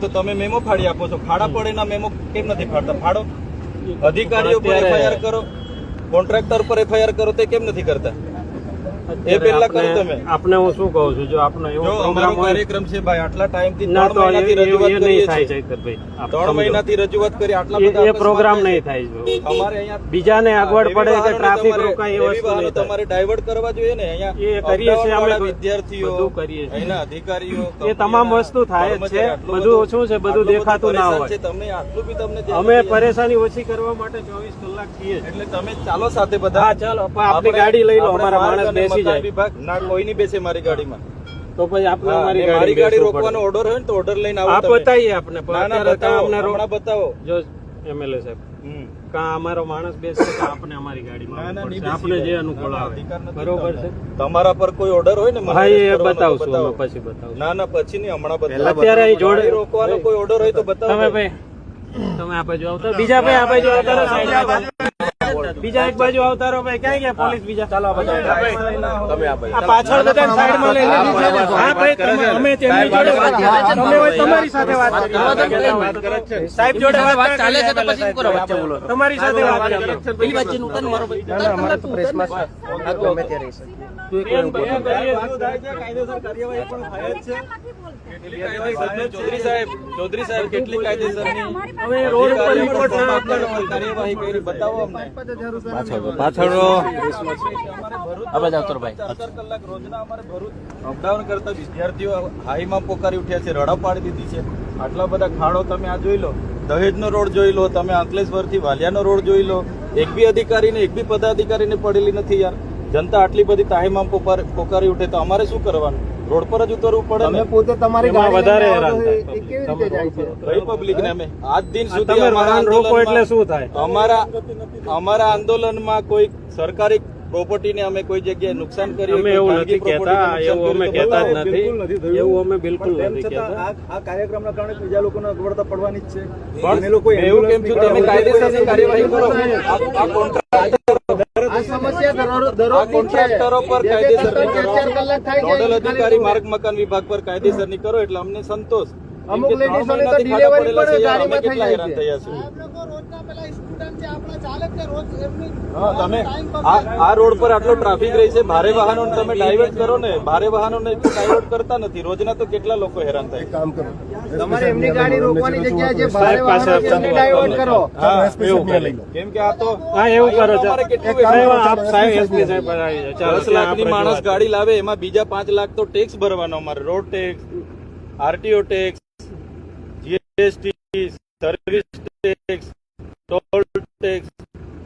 તો તમે મેમો ફાડી આપો છો. ફાડા પડે ના મેમો કેમ નથી ફાડતા? ફાડો. અધિકારીઓ પર એફઆઈઆર કરો. કોન્ટ્રાક્ટર પર એફઆઈઆર કરો તે કેમ નથી કરતા? એ પહેલા કરો તમે. આપને હું શું કહું છું? જો આપનો એવો પ્રોગ્રામ હોય કાર્યક્રમ છે ભાઈ આટલા ટાઈમથી ત્રણ મહિનાથી રજૂઆત કરીએ થાય છે ભાઈ. ત્રણ. મહિનાથી રજૂઆત કરી આટલા બધા એ પ્રોગ્રામ નહીં થાય છે અમારે અહીંયા બીજાને એવી પડે કે ટ્રાફિક રોકાય એ વસ્તુ નહીં તમારે ડાયવર્ટ કરવા જોઈએ ને. અહીંયા એ કરીએ છીએ અમે વિદ્યાર્થીઓ કરીએ છીએ. એના અધિકારીઓ એ તમામ વસ્તુ થાય છે. બધું શું છે, બધું દેખાતું ના હોય. તમને આટલું બી તમને અમે પરેશાની ઓછી કરવા માટે ચોવીસ કલાક છીએ. એટલે તમે ચાલો સાથે બધા. ચાલો. આપણે- ગાડી લઈ લો અમારા માણસ અને બેસી જાય. વિભાગ ના કોઈ નહીં બેસે મારી ગાડીમાં. તો પછી આપણે હા, મારી ગાડી રોકવાનો ઓર્ડર હોય ને તો ઓર્ડર લઈને આવો આપ બતાવીએ આપણે પણ ના ના બતાવો. અમને રો- બતાવો. જો એમએલએ સાહેબ. કા અમારો માણસ બેસે કે આપણે અમારી ગાડીમાં આપણે જે અનુકૂળ આવે. બરોબર છે. તમારા પર કોઈ ઓર્ડર હોય ને હા એ બતાવશું બતાવો. અમે પછી બતાવશું. ના ના પછી નહીં હમણાં બતાવો. અત્યારે અહીં જોડે- રોકવાનો કોઈ ઓર્ડર હોય તો બતાવો. તમે ભાઈ. તમે આ બાજુ આવતા બીજા ભાઈ આ બાજુ આવતા બાજુ. એક બાજુ આવતા રહો ભાઈ. ક્યાં ગયા પોલીસ બીજા? ચાલો આ પાછળ બધા સાઈડમાં લઈ હા ભાઈ તમે અમે તેમની જોડે વાત. તમે હોય તમારી સાથે વાત કરીએ. સાહેબ જોડે વાત ચાલે છે તો પછી કરો? વચ્ચે બોલો. તમારી સાથે વાત કરી પેલી નું તન મારો ભાઈ. પ્રેસમાં છે. ગમે ત્યારે રહીશ. હાઈ એમ કરીએ છીએ. કાયદેસર કાર્યવાહી પણ થાય જ છે. કેટલી કાયદેસરની ચૌધરી સાહેબ ચૌધરી સાહેબ કેટલી કાયદેસરની હવે રોડ ઉપર રિપોર્ટ ના અધિકારીઓ પર કાર્યવાહી કરી. બતાવો અમને. પાછળ આપણે ભાઈ ચાર ચાર કલાક રોજના અમારે ભરૂચ અપડાઉન કરતા વિદ્યાર્થીઓ હાઈમાં પોકારી ઉઠ્યા છે રડા પાડી દીધી છે. આટલા બધા ખાડો તમે આ જોઈ લો. દહેજનો રોડ જોઈ લો તમે અંકલેશ્વરથી વાલિયાનો રોડ જોઈ લો. એક બી અધિકારીને એક બી પદાધિકારીને પડેલી નથી યાર. જનતા આટલી બધી તાહીમાં પોકાર- પોકારી ઉઠે તો અમારે શું કરવાનું? રોડ પર જ ઉતરવું પડે અમે પોતે તમારી ગાડી વધારે હેરાન એ- એ પબ્લિક ને અમે. આજ દિન સુધી અમારા વાહન રોકો એટલે આંદોલનમાં- શું થાય? અમારા અમારા આંદોલનમાં કોઈ સરકારી પ્રોપર્ટીને અમે કોઈ જગ્યાએ નુકસાન કર્યું અમે એવું નથી કહેતા એવું અમે કહેતા જ નથી. એવું અમે બિલકુલ નથી કહેતા. આ કાર્યક્રમના કારણે બીજા લોકોને અગવડતા પડવાની જ છે. પણ લોકો એવું કેમ છું તમે કાયદેસરની કાર્યવાહી કરો. આ- આ કોન્ટ્રાક્ટર પર છે નોડલ અધિકારી માર્ગ મકાન વિભાગ પર કાયદેસરની કરો એટલે અમને સંતોષ. અમુક લેડીઝોને તો છે પણ ગાડીમાં થઈ જાય હેરાન છે. થયા તમે આ રોડ પર આટલો ટ્રાફિક રહી છે ભારે વાહનો તમે ડાયવર્ટ કરો ને ભારે વાહનોને ડાયવર્ટ કરતા નથી. રોજના તો કેટલા લોકો હેરાન થાય કામ કરો. તમારે એમની ગાડી રોકવાની જગ્યાએ જે ભારે વાહનો ડાયવર્ટ કરો. હા કેમ કે આ તો હા એવું કરો છો. અમારે કેટલું સાહેબ આપ સાહેબ એસપી સાહેબ પર આવી જાઓ. દસ ત્યાં લાખની માણસ ગાડી લાવે એમાં બીજા પાંચ લાખ તો ટેક્સ ભરવાનો અમારે. Road tax RTO tax GST service tax toll tax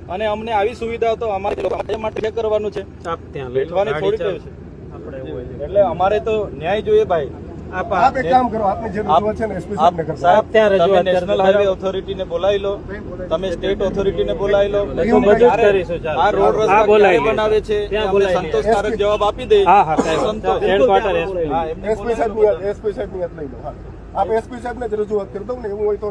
અને અમને આવી સુવિધાઓ તો અમારે લોકો માટે કરવાનું છે. આપ ત્યાં લઈ લો. બેઠવાની ગાડી થોડી છે. આપણે એવું હોય છે. એટલે અમારે તો ન્યાય જોઈએ ભાઈ. આપ આપ એક કામ કરો આપની જે રજૂઆત છે ને એસપી સાહેબને કરજો સાહેબ ત્યાં રજૂઆત નેશનલ. હાઈવે ઓથોરિટીને બોલાવી લો. તમે સ્ટેટ ઓથોરિટીને બોલાવી લો. બધું કરીશું આ રોડ રસ્તા બોલાવી બનાવે છે અમને સંતોષકારક જવાબ આપી દે. હા, હા, સંતોષ. Headquarter SP. એસપી સાહેબની એસપી સાહેબની યાદ લઈ લો. હા. આપ એસપી સાહેબને જ રજૂઆત કરી દઉં ને એવું હોય તો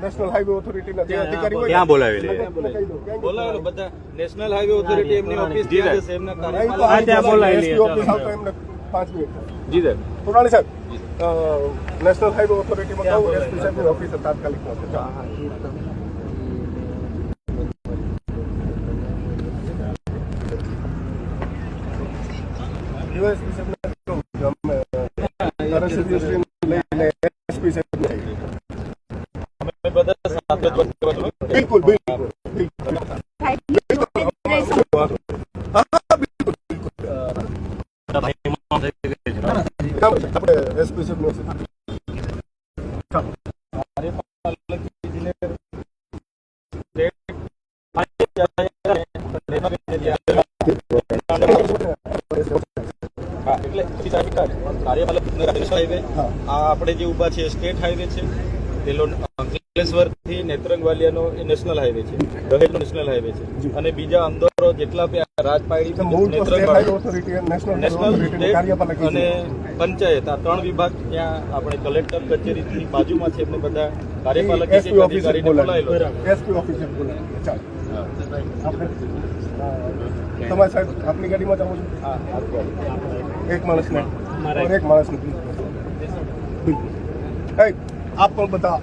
નેશનલ હાઈવે ઓથોરિટીના જે અધિકારી હોય ત્યાં બોલાવી એને કહી દો કેમ કે બોલાવો ને બધા નેશનલ હાઈવે ઓથોરિટી એમની ઓફિસ ત્યાં જશે એમના નહીં તો કાર્યપાલક હા, ત્યાં બોલાવી લઈએ, SPO ઓફિસ ચાલો. આવતા એમને પાંચ મિનિટ જી સર પુરાણી સાહેબ અ, નેશનલ હાઈવે ઓથોરિટીમાં કહું એસપી સાહેબની ઓફિસે તાત્કાલિક પહોંચે. ચાલો. DYSP સાહેબને કહું કે અમે RSCSP લઈને SP સાહેબને જઈએ. અમે બધા સાથે જ work કરવાનું. બિલકુલ બિલકુલ બિલકુલ હા, હા, બિલકુલ, બિલકુલ. આપણે એસપી સાહેબની ઓફિસે. ચાલો. હા, એટલે હાઈવે આ આપણે જે ઊભા છે સ્ટેટ હાઈવે છે. પેલો અંકલેશ્વરથી નેત્રંગ વાલિયાનો એ નેશનલ હાઈવે છે. દહેજનો નેશનલ હાઈવે છે. અને બીજા અંદરો જેટલા અને પંચાયત આ ત્રણ વિભાગ ત્યાં આપણે કલેક્ટર કચેરીની બાજુમાં છે એમને બધા કાર્યપાલક અધિકારીને બોલાયેલો એસપી ઓફિસે બોલાયેલો ચાલો. સાહેબ આપની ગાડીમાં જાઓ છો? હા એક માણસને. એક આપ પણ બધા